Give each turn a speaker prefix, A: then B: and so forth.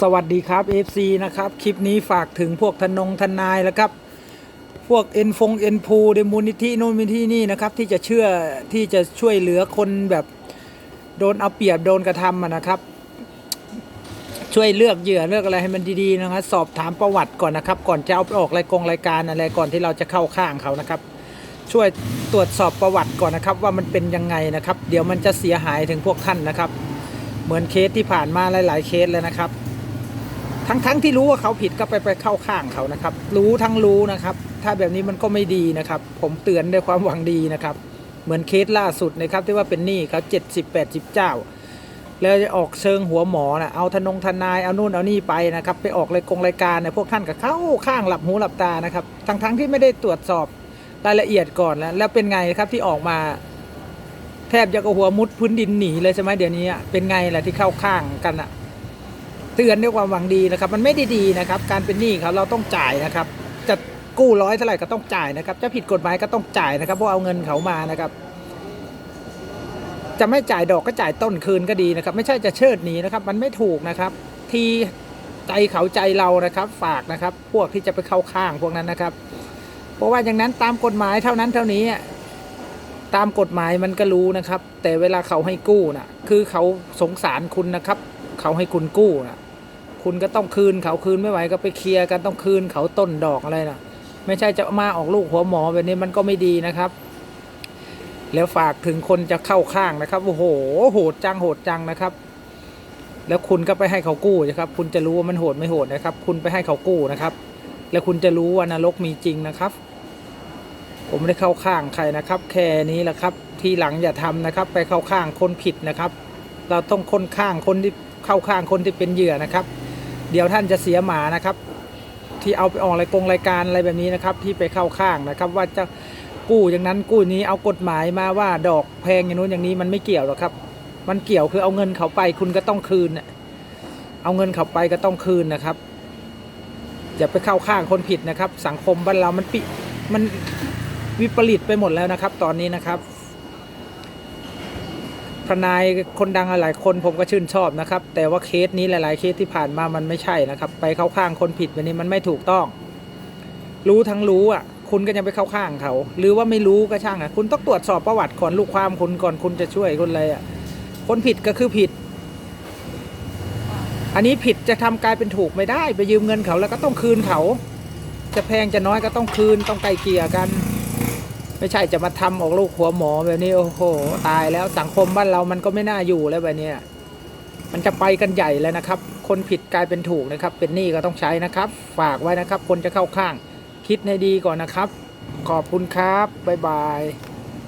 A: สวัสดีครับ FC นะครับ คลิปนี้ฝากถึงพวกทนงทนายแล้วครับ พวกเอ็นฟงเอ็นพูเดมูลนิธิโน่นมูลนิธินี่นะครับ ที่จะเชื่อที่จะช่วยเหลือคนแบบโดนเอาเปรียบโดนกระทำนะครับ ช่วยเลือกเหยื่อเลือกอะไรให้มันดีๆนะครับสอบถามประวัติก่อนนะครับ ก่อนจะเอาออกรายกงรายการอะไรก่อนที่เราจะเข้าข้างเขานะครับ ช่วยตรวจสอบประวัติก่อนนะครับ ว่ามันเป็นยังไงนะครับ เดี๋ยวมันจะเสียหายถึงพวกท่านนะครับ เหมือนเคสที่ผ่านมาหลาย ๆ เคสเลยนะครับ ทั้งๆทที่รู้ว่าเขาผิดก็ไปไปเข้าข้างเขานะครับ รู้ทั้งรู้นะครับ ถ้าแบบนี้มันก็ไม่ดีนะครับ ผมเตือนด้วยความหวังดีนะครับ เหมือนเคสล่าสุดนะครับที่ว่าเป็นหนี้เขาเจ็ดสิบแปดสิบเจ้า แล้วจะออกเชิงหัวหมอนะเอาทนงทนายเอานู่นเอานี่ไปนะครับ ไปออกรายกงรายการเนี่ยพวกท่านก็เข้าข้างหลับหูหลับตานะครับ ทั้งๆที่ไม่ได้ตรวจสอบรายละเอียดก่อนแล้วแล้วเป็นไงครับที่ออกมาแทบจะกหัวมุดพื้นดินหนีเลยใช่ไหมเดี๋ยวนี้เป็นไงล่ะที่เข้าข้างกันอะ เตือนด้วยความหวังดีนะครับ มันไม่ได้ดีนะครับ การเป็นหนี้ครับเราต้องจ่ายนะครับ จะกู้ร้อยเท่าไหร่ก็ต้องจ่ายนะครับ จะผิดกฎหมายก็ต้องจ่ายนะครับเพราะเอาเงินเขามานะครับ จะไม่จ่ายดอกก็จ่ายต้นคืนก็ดีนะครับ ไม่ใช่จะเชิดหนีนะครับ มันไม่ถูกนะครับ ที่ใจเขาใจเรานะครับ ฝากนะครับ พวกที่จะไปเข้าข้างพวกนั้นนะครับ เพราะว่าอย่างนั้นตามกฎหมายเท่านั้นเท่านี้อะตามกฎหมายมันก็รู้นะครับ แต่เวลาเขาให้กู้น่ะ คือเขาสงสารคุณนะครับ เขาให้คุณกู้นะคุณก็ต้องคืนเขาคืนไม่ไหวก็ไปเคลียร์กันต้องคืนเขาต้นดอกอะไรนะไม่ใช่จะมาออกลูกหัวหมอแบบนี้มันก็ไม่ดีนะครับ แล้วฝากถึงคนจะเข้าข้างนะครับโอ้โหโหดจังโหดจังนะครับ แล้วคุณก็ไปให้เขากู้นะครับ คุณจะรู้ว่ามันโหดไม่โหดนะครับ คุณไปให้เขากู้นะครับ แล้วคุณจะรู้ว่านรกมีจริงนะครับผมไม่ได้เข้าข้างใครนะครับ แค่นี้แหละครับ ทีหลังอย่าทำนะครับ ไปเข้าข้างคนผิดนะครับ เราต้องค้นข้างคนที่เข้าข้างคนที่เป็นเหยื่อนะครับ เดี๋ยวท่านจะเสียหมานะครับ ที่เอาไปออกรายกงรายการอะไรแบบนี้นะครับ ที่ไปเข้าข้างนะครับ ว่าจะกู้อย่างนั้นกู้นี้เอากฎหมายมาว่าดอกแพงอย่างนู้นอย่างนี้มันไม่เกี่ยวหรอกครับ มันเกี่ยวคือเอาเงินเขาไปคุณก็ต้องคืนเอาเงินเขาไปก็ต้องคืนนะครับอย่าไปเข้าข้างคนผิดนะครับ สังคมบ้านเรามันปิมันวิปริตไปหมดแล้วนะครับ ตอนนี้นะครับ นายคนดังหลายคนผมก็ชื่นชอบนะครับ แต่ว่าเคสนี้หลาย ๆ เคสที่ผ่านมามันไม่ใช่นะครับ ไปเข้าข้างคนผิดแบบนี้มันไม่ถูกต้อง รู้ทั้งรู้อะ คุณก็ยังไปเข้าข้างเขา หรือว่าไม่รู้ก็ช่างอะ คุณต้องตรวจสอบประวัติก่อนลูกความคุณก่อนคุณจะช่วยคนอะไรอะ คนผิดก็คือผิด อันนี้ผิดจะทำกลายเป็นถูกไม่ได้ ไปยืมเงินเขาแล้วก็ต้องคืนเขา จะแพงจะน้อยก็ต้องคืนต้องไกลเกลี่ยกัน ไม่ใช่จะมาทำออกลูกหัวหมอแบบนี้โอ้โหตายแล้วสังคมบ้านเรามันก็ไม่น่าอยู่แล้วแบบนี้มันจะไปกันใหญ่แล้วนะครับ คนผิดกลายเป็นถูกนะครับ เป็นหนี้ก็ต้องใช้นะครับ ฝากไว้นะครับ คนจะเข้าข้าง คิดในดีก่อนนะครับ ขอบคุณครับบ๊ายบาย